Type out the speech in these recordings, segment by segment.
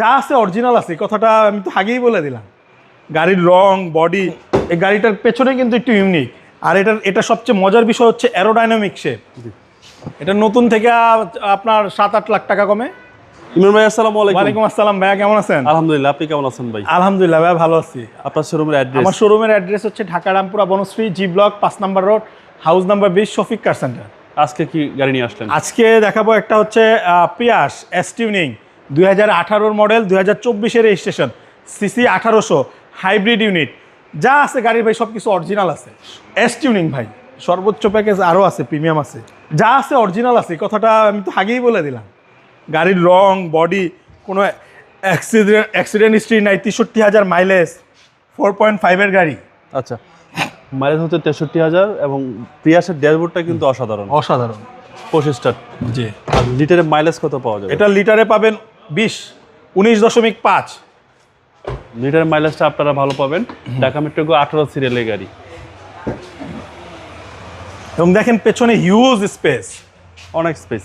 যা আছে অরিজিনাল আছে কথাটা আমি তো আগেই বলে দিলাম। গাড়ির রং বডি এই গাড়িটার পেছনে কিন্তু একটু ইউনিক আর এটার এটা সবচেয়ে মজার বিষয় হচ্ছে অ্যারোডাইনামিক শেপ এটা নতুন থেকে আপনার সাত আট লাখ টাকা কমে। ইমরান ভাই আসসালামু আলাইকুম। ওয়ালাইকুম আসসালাম ভাইয়া কেমন আছেন? আলহামদুলিল্লাহ আপনি কেমন আছেন ভাই? আলহামদুলিল্লাহ ভাইয়া ভালো আছি। আপনার শোরুমের অ্যাড্রেস আমার শোরুমের অ্যাড্রেস হচ্ছে ঢাকা রামপুরা বনশ্রী জি ব্লক পাঁচ নাম্বার রোড হাউস নাম্বার বিশ শফিক কার সেন্টার আজকে কি গাড়ি নিয়ে আসলেন? আজকে দেখাবো একটা হচ্ছে পিয়াস এস টিউনিং দুই হাজার আঠারোর মডেল দুই হাজার চব্বিশের রেজিস্ট্রেশন সিসি আঠারোশো হাইব্রিড ইউনিট যা আছে গাড়ির ভাই সব কিছু অরিজিনাল আছে। এস টিউনিং ভাই সর্বোচ্চ প্যাকেজ আরও আছে প্রিমিয়াম আছে। যা আছে অরিজিনাল আছে কথাটা আমি তো আগেই বলে দিলাম। গাড়ির রং বডি কোনো অ্যাক্সিডেন্ট অ্যাক্সিডেন্ট হিস্ট্রি নাই তেষট্টি হাজার মাইলেজ ফোর পয়েন্ট ফাইভের গাড়ি। আচ্ছা মাইলেজ হচ্ছে তেষট্টি হাজার এবং প্রিয়াসের ড্যাশবোর্ডটা কিন্তু অসাধারণ। অসাধারণ। পঁচিশটা। জি। আর লিটারে মাইলেজ কত পাওয়া যাবে? এটা লিটারে পাবেন বিশ উনিশ দশমিক পাঁচ। লিটার মাইলেজটা আপনারা ভালো পাবেন। ঢাকা মেট্রো আঠারো সিরিয়ালের গাড়ি। এবং দেখেন পেছনে হিউজ স্পেস অনেক স্পেস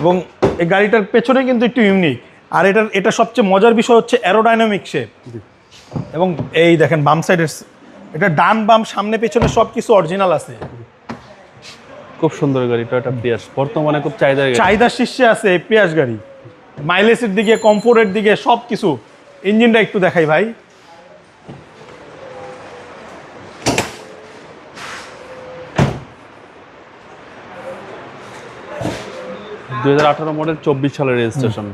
এবং এই গাড়িটার পেছনে কিন্তু একটু ইউনিক আর এটার এটা সবচেয়ে মজার বিষয় হচ্ছে অ্যারোডাইনামিক শেপ এবং এই দেখেন বাম সাইডের এটা ডান বাম সামনে পেছনে সব কিছু অরিজিনাল আছে। খুব সুন্দর গাড়ি টয়টা প্রিয়াস বর্তমানে খুব চাহিদা চাহিদা শীর্ষে আছে এই পেঁয়াজ গাড়ি। মাইলেজের দিকে কমফোর্টের দিকে সব কিছু ইঞ্জিনটা একটু দেখাই ভাই। দুই হাজার আঠারো মডেল চব্বিশ সালের রেজিস্ট্রেশন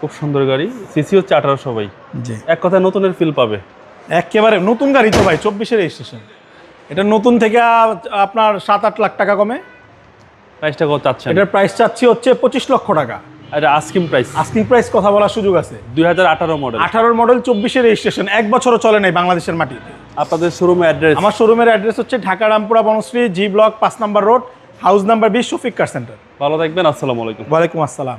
খুব সুন্দর গাড়ি। সিসি হচ্ছে আঠারোশো ভাই। জি। এক কথায় নতুনের ফিল পাবে। একেবারে নতুন গাড়ি তো ভাই চব্বিশের রেজিস্ট্রেশন এটা নতুন থেকে আপনার সাত আট লাখ টাকা কমে। প্রাইসটা কত চাচ্ছেন? এটার প্রাইস চাচ্ছি হচ্ছে পঁচিশ লক্ষ টাকা। এটা আস্কিং প্রাইস আস্কিং প্রাইস কথা বলার সুযোগ আছে। দুই হাজার আঠারো মডেল আঠারোর মডেল চব্বিশের রেজিস্ট্রেশন এক বছরও চলে নাই বাংলাদেশের মাটি। আপনাদের শোরুমের অ্যাড্রেস আমার শোরুমের অ্যাড্রেস হচ্ছে ঢাকা রামপুরা বনশ্রী জি ব্লক পাঁচ নাম্বার রোড হাউস নাম্বার বিশ শফিক কার সেন্টার ভালো থাকবেন আসসালামু আলাইকুম। ওয়ালাইকুম আসসালাম।